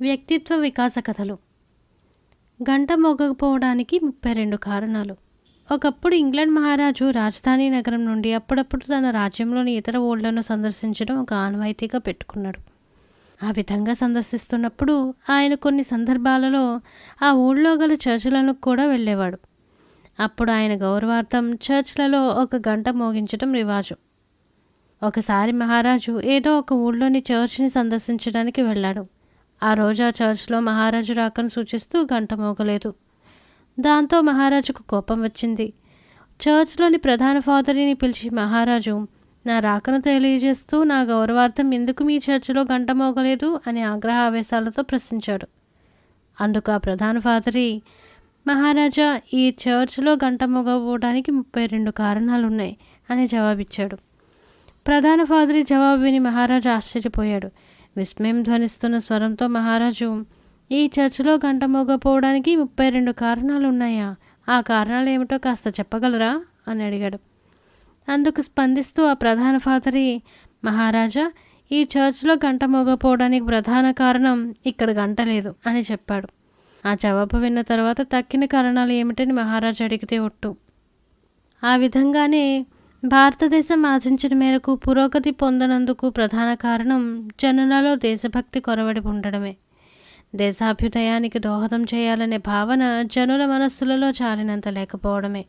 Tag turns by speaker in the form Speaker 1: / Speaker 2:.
Speaker 1: వ్యక్తిత్వ వికాస కథలు. గంట మోగకపోవడానికి ముప్పై రెండు కారణాలు. ఒకప్పుడు ఇంగ్లాండ్ మహారాజు రాజధాని నగరం నుండి అప్పుడప్పుడు తన రాజ్యంలోని ఇతర ఊళ్ళను సందర్శించడం ఒక ఆనవాయితీగా పెట్టుకున్నాడు. ఆ విధంగా సందర్శిస్తున్నప్పుడు ఆయన కొన్ని సందర్భాలలో ఆ ఊళ్ళో గల చర్చిలను కూడా వెళ్ళేవాడు. అప్పుడు ఆయన గౌరవార్థం చర్చ్లలో ఒక గంట మోగించడం రివాజు. ఒకసారి మహారాజు ఏదో ఒక ఊళ్ళోని చర్చ్ని సందర్శించడానికి వెళ్ళాడు. ఆ రోజు ఆ చర్చ్లో మహారాజు రాకను సూచిస్తూ గంట మోగలేదు. దాంతో మహారాజుకు కోపం వచ్చింది. చర్చ్లోని ప్రధాన ఫాదరిని పిలిచి మహారాజు నా రాకను తెలియజేస్తూ నా గౌరవార్థం ఎందుకు మీ చర్చిలో గంట మోగలేదు? అని ఆగ్రహ ఆవేశాలతో ప్రశ్నించాడు. అందుకు ఆ ప్రధాన ఫాదరి మహారాజా ఈ చర్చ్లో గంట మోగపోవడానికి ముప్పై రెండు కారణాలున్నాయి అని జవాబిచ్చాడు. ప్రధాన ఫాదరి జవాబు విని మహారాజు ఆశ్చర్యపోయాడు. విస్మయం ధ్వనిస్తున్న స్వరంతో మహారాజు ఈ చర్చిలో గంట మోగపోవడానికి ముప్పై రెండు కారణాలు ఉన్నాయా ఆ కారణాలు ఏమిటో కాస్త చెప్పగలరా? అని అడిగాడు. అందుకు స్పందిస్తూ ఆ ప్రధాన ఫాదరి మహారాజా ఈ చర్చ్లో గంట మోగపోవడానికి ప్రధాన కారణం ఇక్కడ గంట లేదు అని చెప్పాడు. ఆ జవాబు విన్న తర్వాత తక్కిన కారణాలు ఏమిటని మహారాజు అడిగితే ఒట్టు. ఆ విధంగానే భారతదేశం ఆశించిన మేరకు పురోగతి పొందనందుకు ప్రధాన కారణం జనులలో దేశభక్తి కొరవడి ఉండడమే. దేశాభ్యుదయానికి దోహదం చేయాలనే భావన జనుల మనస్సులలో చాలినంత లేకపోవడమే.